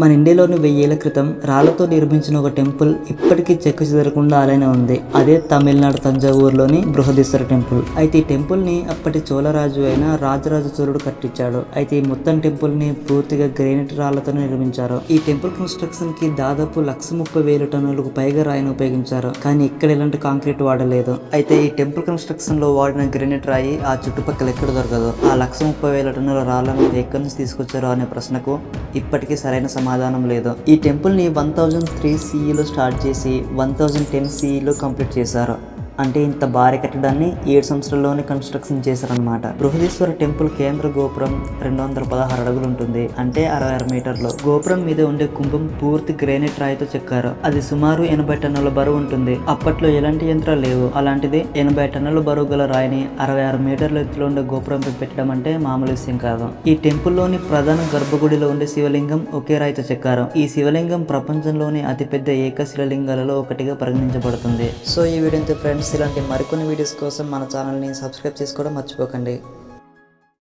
మన ఇండియాలోని వెయ్యేళ్ళ క్రితం రాళ్ళతో నిర్మించిన ఒక టెంపుల్ ఇప్పటికీ చెక్కు చెదరకుండా అలానే ఉంది. అదే తమిళనాడు తంజావూరులోని బృహదీశ్వర టెంపుల్. అయితే ఈ టెంపుల్ని అప్పటి చోళరాజు అయిన రాజరాజ చోళుడు కట్టించాడు. అయితే ఈ మొత్తం టెంపుల్ని పూర్తిగా గ్రేనైట్ రాళ్ళతో నిర్మించారు. ఈ టెంపుల్ కన్స్ట్రక్షన్కి దాదాపు లక్ష ముప్పై వేల టన్నులకు పైగా రాయిని ఉపయోగించారు. కానీ ఇక్కడ ఎలాంటి కాంక్రీట్ వాడలేదు. అయితే ఈ టెంపుల్ కన్స్ట్రక్షన్లో వాడిన గ్రెనైట్ రాయి ఆ చుట్టుపక్కల ఎక్కడ దొరకదు? ఆ లక్ష ముప్పై వేల టన్నుల రాళ్ళను ఎక్కడి నుంచి తీసుకొచ్చారు అనే ప్రశ్నకు ఇప్పటికీ సరైన సమాధానం లేదు. ఈ టెంపుల్ని వన్ థౌజండ్ త్రీ సిఈలో స్టార్ట్ చేసి వన్ థౌజండ్ టెన్ సిఈలో కంప్లీట్ చేశారు. అంటే ఇంత భారీ కట్టడాన్ని ఏడు సంవత్సరాల్లోనే కన్స్ట్రక్షన్ చేశారనమాట బృహదీశ్వర టెంపుల్ కేంద్ర గోపురం రెండు వందల పదహారు అడుగులు ఉంటుంది. అంటే అరవై ఆరు మీటర్లు. గోపురం మీద ఉండే కుంభం పూర్తి గ్రానైట్ రాయితో చెక్కారు. అది సుమారు ఎనభై టన్నుల బరువు ఉంటుంది. అప్పట్లో ఎలాంటి యంత్రాలు లేవు. అలాంటిది ఎనభై టన్నుల బరువు గల రాయిని అరవై ఆరు మీటర్ల ఎత్తులో ఉండే గోపురంపై పెట్టడం అంటే మామూలు విషయం కాదు. ఈ టెంపుల్లోని ప్రధాన గర్భగుడిలో ఉండే శివలింగం ఒకే రాయితో చెక్కారు. ఈ శివలింగం ప్రపంచంలోని అతిపెద్ద ఏక శివలింగాలలో ఒకటిగా పరిగణించబడుతుంది. సో ఈ వీడియో ఫ్రెండ్స్ ఇలాంటి మరికొన్ని వీడియోస్ కోసం మన ఛానల్ని సబ్స్క్రైబ్ చేసుకోవడం మర్చిపోకండి.